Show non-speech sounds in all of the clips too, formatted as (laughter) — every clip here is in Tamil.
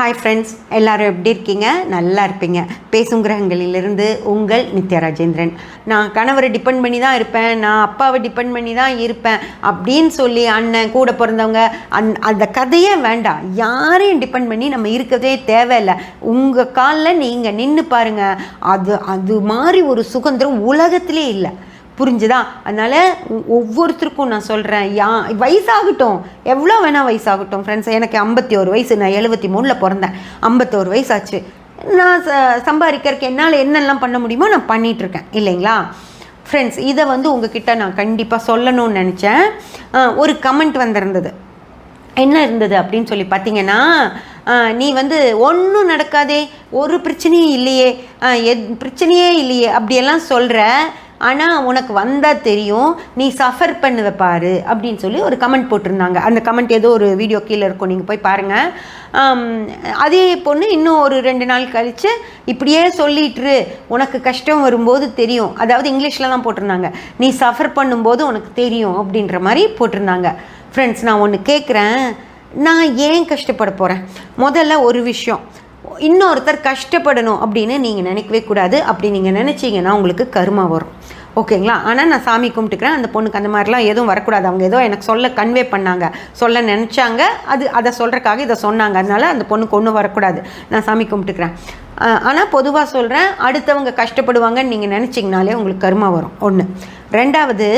ஹாய் ஃப்ரெண்ட்ஸ் எல்லாரும் எப்படி இருக்கீங்க? நல்லா இருப்பீங்க. பேசும் கிரகங்களிலிருந்து உங்கள் நித்யா ராஜேந்திரன். நான் கணவரை டிபெண்ட் பண்ணி தான் இருப்பேன். நான் அப்பாவை டிபெண்ட் பண்ணி தான் இருப்பேன். அப்படின்னு சொல்லி அண்ணன் கூட பிறந்தவங்க அந் அந்த கதையே வேண்டாம். யாரையும் டிபெண்ட் பண்ணி நம்ம இருக்கதே தேவையில்லை. உங்கள் காலில் நீங்கள் நின்று பாருங்கள் அது அது மாதிரி ஒரு சுதந்திரம் உலகத்திலே இல்லை. புரிஞ்சுதா? அதனால் ஒவ்வொருத்தருக்கும் நான் சொல்கிறேன் யா வயசாகட்டும். எவ்வளோ வேணால் வயசாகட்டும் ஃப்ரெண்ட்ஸ் எனக்கு ஐம்பத்தி ஒரு வயசு. நான் எழுபத்தி மூணில் பிறந்தேன். ஐம்பத்தோரு வயசாச்சு. நான் ச சம்பாதிக்கிறதுக்கு என்னால் என்னெல்லாம் பண்ண முடியுமோ நான் பண்ணிகிட்ருக்கேன் இல்லைங்களா? ஃப்ரெண்ட்ஸ் இதை வந்து உங்ககிட்ட நான் கண்டிப்பாக சொல்லணும்னு நினச்சேன். ஒரு கமெண்ட் வந்திருந்தது. என்ன இருந்தது அப்படின்னு சொல்லி பார்த்தீங்கன்னா நீ வந்து ஒன்றும் நடக்காதே. ஒரு பிரச்சனையும் இல்லையே. ஆஹ், எத் பிரச்சனையே இல்லையே. அப்படியெல்லாம் சொல்கிற ஆனால் உனக்கு வந்தால் தெரியும் நீ சஃபர் பண்ணுவ பாரு அப்படின்னு சொல்லி ஒரு கமெண்ட் போட்டிருந்தாங்க. அந்த கமெண்ட் ஏதோ ஒரு வீடியோ கீழே இருக்கும். நீங்கள் போய் பாருங்கள் அதே பொண்ணு இன்னும் ஒரு ரெண்டு நாள் கழித்து இப்படியே சொல்லிட்டுரு. உனக்கு கஷ்டம் வரும்போது தெரியும். அதாவது இங்கிலீஷில் தான் போட்டிருந்தாங்க. நீ சஃபர் பண்ணும்போது உனக்கு தெரியும் அப்படின்ற மாதிரி போட்டிருந்தாங்க. ஃப்ரெண்ட்ஸ் நான் ஒன்று கேட்குறேன் நான் ஏன் கஷ்டப்பட போகிறேன் முதல்ல ஒரு விஷயம். இன்னொருத்தர் கஷ்டப்படணும் அப்படின்னு நீங்கள் நினைக்கவே கூடாது. அப்படி நீங்கள் நினச்சிங்கன்னா உங்களுக்கு கருமா வரும். ஓகேங்களா? ஆனால் நான் சாமி கும்பிட்டுக்கிறேன். அந்த பொண்ணுக்கு அந்த மாதிரிலாம் எதுவும் வரக்கூடாது. அவங்க ஏதோ எனக்கு சொல்ல கன்வே பண்ணாங்க. சொல்ல நினச்சாங்க. அது அதை சொல்கிறக்காக இதை சொன்னாங்க. அதனால் அந்த பொண்ணுக்கு ஒன்றும் வரக்கூடாது. நான் சாமி கும்பிட்டுக்கிறேன். ஆனால் பொதுவாக சொல்கிறேன் அடுத்தவங்க கஷ்டப்படுவாங்கன்னு நீங்கள் நினச்சிங்கனாலே உங்களுக்கு கருமா வரும். ஒன்று ரெண்டாவது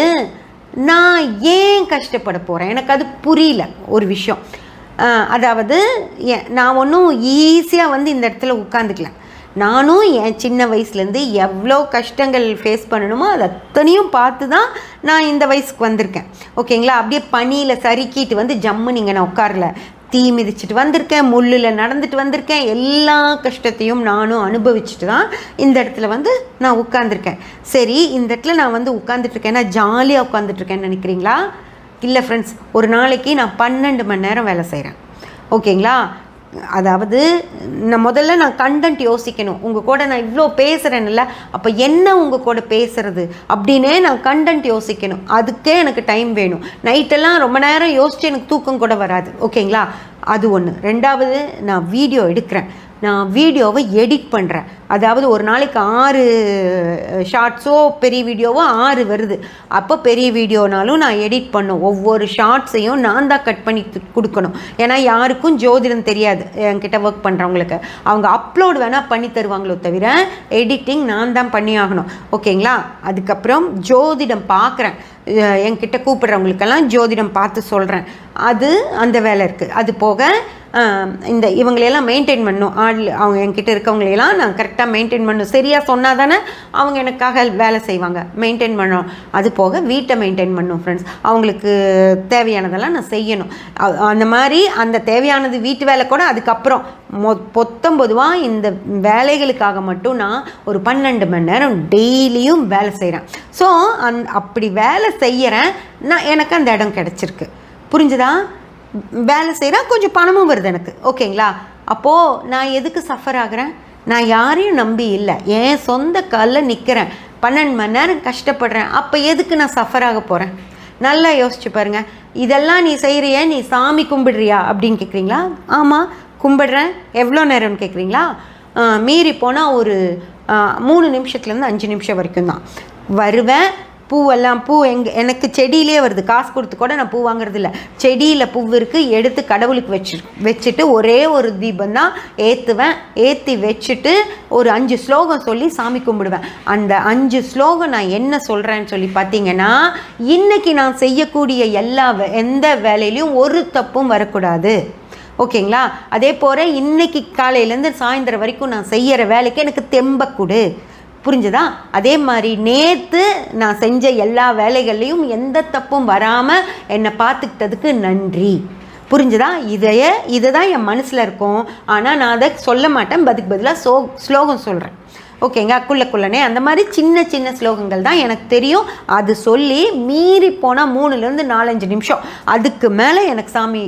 நான் ஏன் கஷ்டப்பட போகிறேன் எனக்கு அது புரியல. ஒரு விஷயம். அதாவது நான் ஒன்றும் ஈஸியாக வந்து இந்த இடத்துல உட்காந்துக்கல நானும் என் சின்ன வயசுலேருந்து எவ்வளோ கஷ்டங்கள் ஃபேஸ் பண்ணணுமோ அது அத்தனையும் பார்த்து தான் நான் இந்த வயசுக்கு வந்திருக்கேன். ஓகேங்களா? அப்படியே பனியில் சறுக்கிட்டு வந்து ஜம்மு நீங்கள் நான் உட்காரல. தீ மிதிச்சிட்டு வந்திருக்கேன் முள்ளில் நடந்துட்டு வந்திருக்கேன். எல்லா கஷ்டத்தையும் நானும் அனுபவிச்சுட்டு தான் இந்த இடத்துல வந்து நான் உட்காந்துருக்கேன் சரி இந்த இடத்துல நான் வந்து உட்காந்துட்டு இருக்கேன்னா ஜாலியாக உட்காந்துட்டு இருக்கேன்னு நினைக்கிறீங்களா? இல்லை ஃப்ரெண்ட்ஸ் ஒரு நாளைக்கு நான் பன்னெண்டு மணி நேரம் வேலை செய்கிறேன் ஓகேங்களா? அதாவது நான் முதல்ல நான் கண்டென்ட் யோசிக்கணும். உங்கள் கூட நான் இவ்வளோ பேசுகிறேன்ல அப்போ என்ன உங்கள் கூட பேசுறது அப்படின்னே நான் கண்டென்ட் யோசிக்கணும். அதுக்கே எனக்கு டைம் வேணும். நைட்டெல்லாம் ரொம்ப நேரம் யோசித்து எனக்கு தூக்கம் கூட வராது. ஓகேங்களா? அது ஒன்று ரெண்டாவது நான் வீடியோ எடுக்கிறேன். நான் வீடியோவை எடிட் பண்ணுறேன் அதாவது ஒரு நாளைக்கு ஆறு ஷார்ட்ஸோ பெரிய வீடியோவோ ஆறு வருது. அப்போ பெரிய வீடியோனாலும் நான் எடிட் பண்ணும். ஒவ்வொரு ஷார்ட்ஸையும் நான் தான் கட் பண்ணி கொடுக்கணும். ஏன்னா யாருக்கும் ஜோதிடம் தெரியாது என்கிட்ட ஒர்க் பண்ணுறவங்களுக்கு அவங்க அப்லோட் வேணால் பண்ணி தருவாங்களோ தவிர எடிட்டிங் நான் தான் பண்ணி ஆகணும். ஓகேங்களா அதுக்கப்புறம் ஜோதிடம் பார்க்குறேன் என்கிட்ட கூப்பிட்றவங்களுக்கெல்லாம் ஜோதிடம் பார்த்து சொல்கிறேன் அது அந்த வேலை இருக்குது அது போக இந்த இவங்களையெல்லாம் மெயின்டைன் பண்ணும். ஆள் அவங்க என்கிட்ட இருக்கவங்களையெல்லாம் நான் கரெக்டாக மெயின்டைன் பண்ணும். சரியாக சொன்னால் தானே அவங்க எனக்காக வேலை செய்வாங்க. மெயின்டைன் பண்ணணும் அது போக வீட்டை மெயின்டைன் பண்ணும் ஃப்ரெண்ட்ஸ் அவங்களுக்கு தேவையானதெல்லாம் நான் செய்யணும். அந்த மாதிரி அந்த தேவையானது வீட்டு வேலை கூட அதுக்கப்புறம். மொ பொத்தம் பொதுவாக இந்த வேலைகளுக்காக மட்டும் நான் ஒரு பன்னெண்டு மணி நேரம் டெய்லியும் வேலை செய்கிறேன் ஸோ அந் அப்படி வேலை செய்கிறேன் நான் எனக்கு அந்த இடம் கிடச்சிருக்கு. புரிஞ்சுதா? வேலை செய்கிறேன் கொஞ்சம் பணமும் வருது எனக்கு. ஓகேங்களா? அப்போது நான் எதுக்கு சஃபர் ஆகிறேன்? நான் யாரையும் நம்பி இல்லை. என் சொந்த காலில் நிற்கிறேன் பன்னெண்டு மணி நேரம் கஷ்டப்படுறேன். அப்போ எதுக்கு நான் சஃபர் ஆக போகிறேன் நல்லா யோசிச்சு பாருங்கள் இதெல்லாம் நீ செய்கிறிய நீ சாமி கும்பிடுறியா அப்படின்னு கேட்குறீங்களா ஆமாம் கும்பிடுறேன். எவ்வளோ நேரம்னு கேட்குறீங்களா மீறி போனால் ஒரு மூணு நிமிஷத்துலேருந்து அஞ்சு நிமிஷம் வரைக்கும் தான். வருவேன் பூவெல்லாம் பூ எங் எனக்கு செடியிலே வருது. காசு கொடுத்து கூட நான் பூ வாங்குறது இல்லை செடியில் பூ இருக்குது எடுத்து கடவுளுக்கு வச்சு வச்சுட்டு ஒரே ஒரு தீபம் தான் ஏற்றுவேன் ஏற்றி வச்சுட்டு ஒரு அஞ்சு ஸ்லோகம் சொல்லி சாமி கும்பிடுவேன். அந்த அஞ்சு ஸ்லோகம் நான் என்ன சொல்கிறேன்னு சொல்லி பார்த்தீங்கன்னா இன்னைக்கு நான் செய்யக்கூடிய எல்லா வே- எந்த வேலையிலையும் ஒரு தப்பும் வரக்கூடாது. ஓகேங்களா? அதே போல் இன்னைக்கு காலையிலேருந்து சாயந்தரம் வரைக்கும் நான் செய்கிற வேலைக்கு எனக்கு தெம்ப கொடு புரிஞ்சுதா? அதே மாதிரி நேற்று நான் செஞ்ச எல்லா வேலைகள்லையும் எந்த தப்பும் வராமல் என்னை பார்த்துக்கிட்டதுக்கு நன்றி. புரிஞ்சுதா? இதைய இதுதான் என் மனசில் இருக்கும். ஆனால் நான் அதை சொல்ல மாட்டேன். பதிக்கு பதிலாக சோ ஸ்லோகம் சொல்கிறேன் ஓகேங்க? அக்குள்ள குள்ளனே. அந்த மாதிரி சின்ன சின்ன ஸ்லோகங்கள் தான் எனக்கு தெரியும். அது சொல்லி மீறி போனால் மூணுலேருந்து நாலஞ்சு நிமிஷம். அதுக்கு மேலே எனக்கு சாமி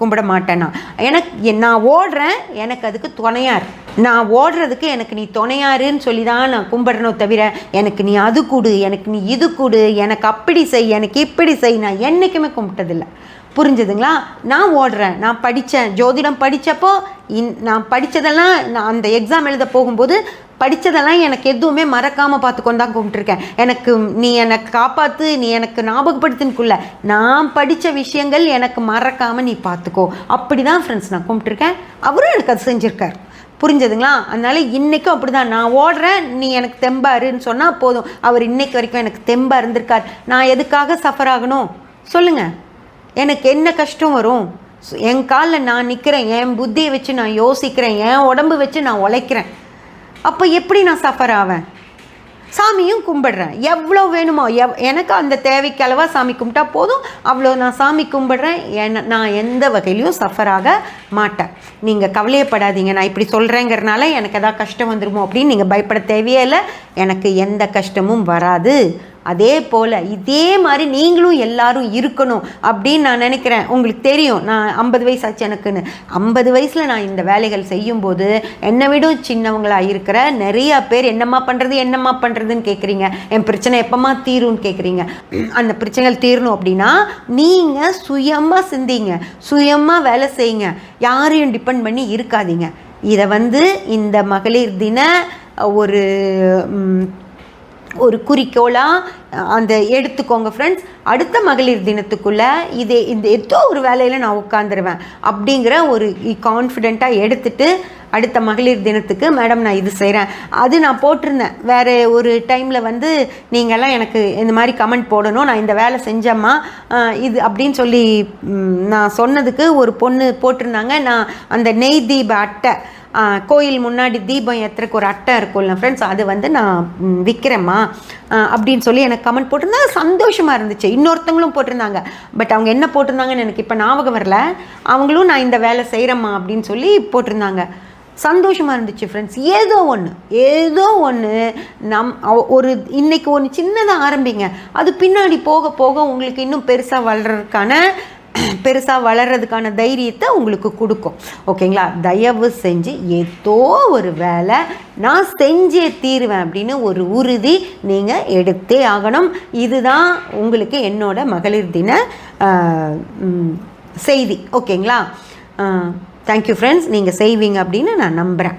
கும்பிட மாட்டேன் நான் எனக்கு நான் ஓடுறேன். எனக்கு அதுக்கு துணையார். நான் ஓடுறதுக்கு எனக்கு நீ துணையாருன்னு சொல்லி தான் நான் கும்பிடணும் தவிர எனக்கு நீ அது கொடு எனக்கு நீ இது கொடு எனக்கு அப்படி செய் எனக்கு இப்படி செய் நான் என்றைக்குமே கும்பிட்டதில்லை. புரிஞ்சுதுங்களா? நான் ஓடுறேன் நான் படித்தேன் ஜோதிடம் படித்தப்போ இன் நான் படித்ததெல்லாம் நான் அந்த எக்ஸாம் எழுத போகும்போது படித்ததெல்லாம் எனக்கு எதுவுமே மறக்காமல் பார்த்துக்கொண்டு தான் கும்பிட்டுருக்கேன். எனக்கு நீ எனக்கு காப்பாற்று நீ எனக்கு ஞாபகப்படுத்தினுக்குள்ள நான் படித்த விஷயங்கள் எனக்கு மறக்காமல் நீ பார்த்துக்கோ. அப்படி தான் ஃப்ரெண்ட்ஸ் நான் கும்பிட்டுருக்கேன். அவரும் எனக்கு அது செஞ்சுருக்கார். புரிஞ்சதுங்களா? அதனால இன்றைக்கும் அப்படி தான் நான் ஓடுறேன் நீ எனக்கு தெம்பாருன்னு சொன்னால் போதும். அவர் இன்னைக்கு வரைக்கும் எனக்கு தெம்பா இருந்திருக்கார். நான் எதுக்காக சஃபர் ஆகணும்? சொல்லுங்கள் எனக்கு என்ன கஷ்டம் வரும்? என் காலில் நான் நிற்கிறேன் என் புத்தியை வச்சு நான் யோசிக்கிறேன் என் உடம்பு வச்சு நான் உழைக்கிறேன். அப்போ எப்படி நான் சஃபர் ஆவேன்? சாமியும் கும்பிடுறேன். எவ்வளோ வேணுமோ எவ் எனக்கு அந்த தேவைக்கு அளவாக சாமி கும்பிட்டா போதும். அவ்வளோ நான் சாமி கும்பிடுறேன். என் நான் எந்த வகையிலையும் சஃபர் ஆக மாட்டேன். நீங்கள் கவலையப்படாதீங்க. நான் இப்படி சொல்கிறேங்கிறனால எனக்கு எதாவது கஷ்டம் வந்துருமோ அப்படின்னு நீங்கள் பயப்பட தேவையே இல்லை. எனக்கு எந்த கஷ்டமும் வராது. அதே போல் இதே மாதிரி நீங்களும் எல்லாரும் இருக்கணும் அப்படின்னு நான் நினைக்கிறேன். உங்களுக்கு தெரியும் நான் ஐம்பது வயசு ஆச்சு எனக்குன்னு. ஐம்பது வயசில் நான் இந்த வேலைகள் செய்யும்போது என்னை விடும் சின்னவங்களா இருக்கிற நிறைய பேர் என்னம்மா பண்ணுறது என்னம்மா பண்ணுறதுன்னு கேட்குறீங்க என் பிரச்சனை எப்போம்மா தீரும்னு கேட்குறீங்க அந்த பிரச்சனைகள் தீரணும் அப்படின்னா நீங்கள் சுயமாக சிந்திங்க. சுயமாக வேலை செய்யுங்க. யாரையும் டிபெண்ட் பண்ணி இருக்காதீங்க. இதை வந்து இந்த மகளிர் தின ஒரு ஒரு குறிக்கோளாக அந்த எடுத்துக்கோங்க ஃப்ரெண்ட்ஸ் அடுத்த மகளிர் தினத்துக்குள்ளே இதே இந்த ஏதோ ஒரு வேலையில் நான் உட்காந்துருவேன் அப்படிங்கிற ஒரு கான்ஃபிடெண்ட்டாக எடுத்துட்டு அடுத்த மகளிர் தினத்துக்கு மேடம் நான் இது செய்கிறேன் அது நான் போட்டிருந்தேன். வேறு ஒரு டைமில் வந்து நீங்கள்லாம் எனக்கு இந்த மாதிரி கமெண்ட் போடணும். நான் இந்த வேலை செஞ்சேம்மா. இது அப்படின்னு சொல்லி நான் சொன்னதுக்கு ஒரு பொண்ணு போட்டிருந்தாங்க. நான் அந்த நெய் தீப அட்டை கோயில் முன்னாடி தீபம் ஏற்றுறக்கு ஒரு அட்டை இருக்கும்ல ஃப்ரெண்ட்ஸ் அது வந்து நான் விற்கிறேம்மா அப்படின்னு சொல்லி எனக்கு கமெண்ட் போட்டிருந்தா சந்தோஷமாக இருந்துச்சு. இன்னொருத்தவங்களும் போட்டிருந்தாங்க. பட் அவங்க என்ன போட்டிருந்தாங்கன்னு எனக்கு இப்போ ஞாபகம் வரல. அவங்களும் நான் இந்த வேலை செய்கிறேம்மா அப்படின்னு சொல்லி போட்டிருந்தாங்க. சந்தோஷமாக இருந்துச்சு ஃப்ரெண்ட்ஸ் ஏதோ ஒன்று ஏதோ ஒன்று நம் ஒரு இன்றைக்கி ஒன்று சின்னதாக ஆரம்பிங்க. அது பின்னாடி போக போக உங்களுக்கு இன்னும் பெருசாக வளர்றதுக்கான (clears throat) பெருசாக வளர்றதுக்கான தைரியத்தை உங்களுக்கு கொடுக்கும். ஓகேங்களா? தயவு செஞ்சு ஏதோ ஒரு வேலை நான் செஞ்சே தீருவேன் அப்படின்னு ஒரு உறுதி நீங்கள் எடுத்தே ஆகணும். இதுதான் உங்களுக்கு என்னோட மகளிர் தின செய்தி. ஓகேங்களா? தேங்க்யூ ஃப்ரெண்ட்ஸ் நீங்கள் செய்வீங்க அப்படின்னு நான் நம்புகிறேன்